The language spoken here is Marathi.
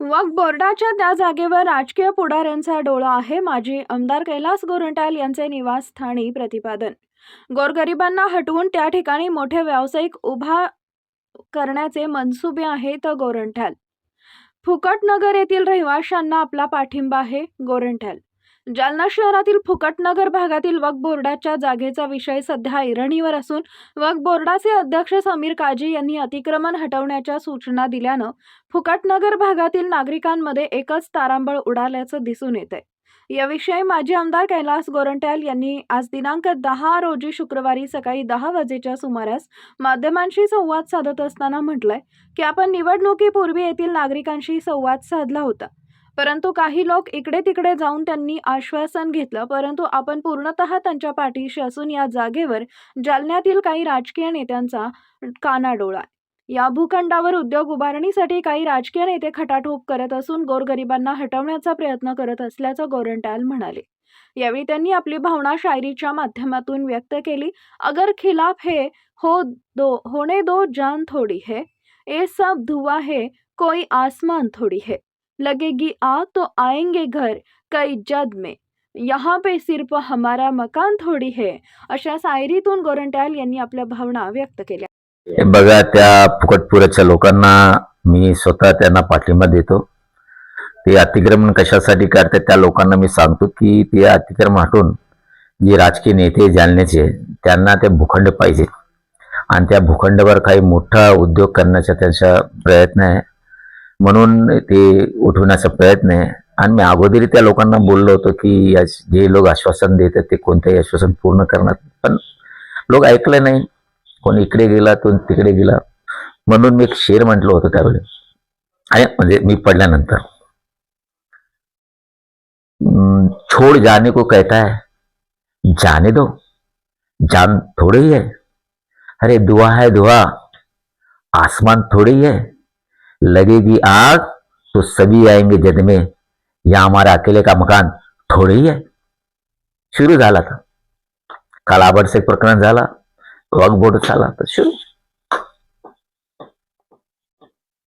वक्फ बोर्डाच्या त्या जागेवर राजकीय पुढाऱ्यांचा डोळा आहे माजी आमदार कैलास गोरंट्याल यांचे निवासस्थानी प्रतिपादन. गोरगरिबांना हटवून त्या ठिकाणी मोठे व्यावसायिक उभा करण्याचे मनसुबे आहेत गोरंट्याल फुकटनगर येथील रहिवाशांना आपला पाठिंबा आहे गोरंट्याल जालना शहरातील फुकटनगर भागातील वक्फ बोर्डाच्या जागेचा विषय सध्या ऐरणीवर असून वक्फ बोर्डाचे अध्यक्ष समीर काजी यांनी अतिक्रमण हटवण्याच्या सूचना दिल्यानं फुकटनगर भागातील नागरिकांमध्ये एकच तारांबळ उडाल्याचं दिसून येत आहे याविषयी माजी आमदार कैलास गोरंट्याल यांनी आज दिनांक दहा रोजी शुक्रवारी सकाळी दहा वाजेच्या सुमारास माध्यमांशी संवाद साधत असताना म्हटलंय की आपण निवडणुकीपूर्वी येथील नागरिकांशी संवाद साधला होता. परंतु काही लोक इकडे तिकडे जाऊन त्यांनी आश्वासन घेतलं. परंतु आपण पूर्णतः त्यांच्या पाठीशी असून या जागेवर जालन्यातील काही राजकीय नेत्यांचा कानाडोळा या भूखंडावर उद्योग उभारणीसाठी काही राजकीय नेते खटाटोप करत असून गोरगरिबांना हटवण्याचा प्रयत्न करत असल्याचं गोरंट्याल म्हणाले. यावेळी त्यांनी आपली भावना शायरीच्या माध्यमातून व्यक्त केली. अगर खिलाफ हे हो दो होणे दो जान थोड़ी है. ए सब धुवा है कोई आसमान थोड़ी है. लगेगी आ तो आएंगे घर कई जद में। यहाँ पे सिर्फ हमारा मकान थोडी है। अशा सायरीतून गोरंट्याल यांनी आपल्या भावना व्यक्त केल्या. बघा त्या फुकटपुराच्या लोकांना मी स्वतः त्यांना पाठिंबा देतो. ते अतिक्रमण कशासाठी करतात त्या लोकांना मी सांगतो की ते अतिक्रमण हटून जे राजकीय नेते जालन्याचे त्यांना ते भूखंड पाहिजे आणि त्या भूखंडावर काही मोठा उद्योग करण्याचा त्यांचा प्रयत्न आहे. म्हणून ते उठवण्याचा प्रयत्न आहे. आणि मी अगोदरी त्या लोकांना बोललो होतो की या जे लोक आश्वासन देतात ते कोणतेही आश्वासन पूर्ण करणार. पण लोक ऐकले नाही. कोण इकडे गेला कोण तिकडे गेला. म्हणून मी एक शेर म्हटलं होतं त्यावेळी. आणि म्हणजे मी पडल्यानंतर. छोड़ जाने को कहता है. जाने दो. जान थोड़ी ही. है अरे दुआ है दुआ. आसमान थोड़ी ही है. लगेगी आग तो सभी आएँगे जद में। या हमारा अकेले का मकान थोडे ही है। शुरू झाला था। काल से प्रकरण झाला वक बोर्ड झाला तर सुरू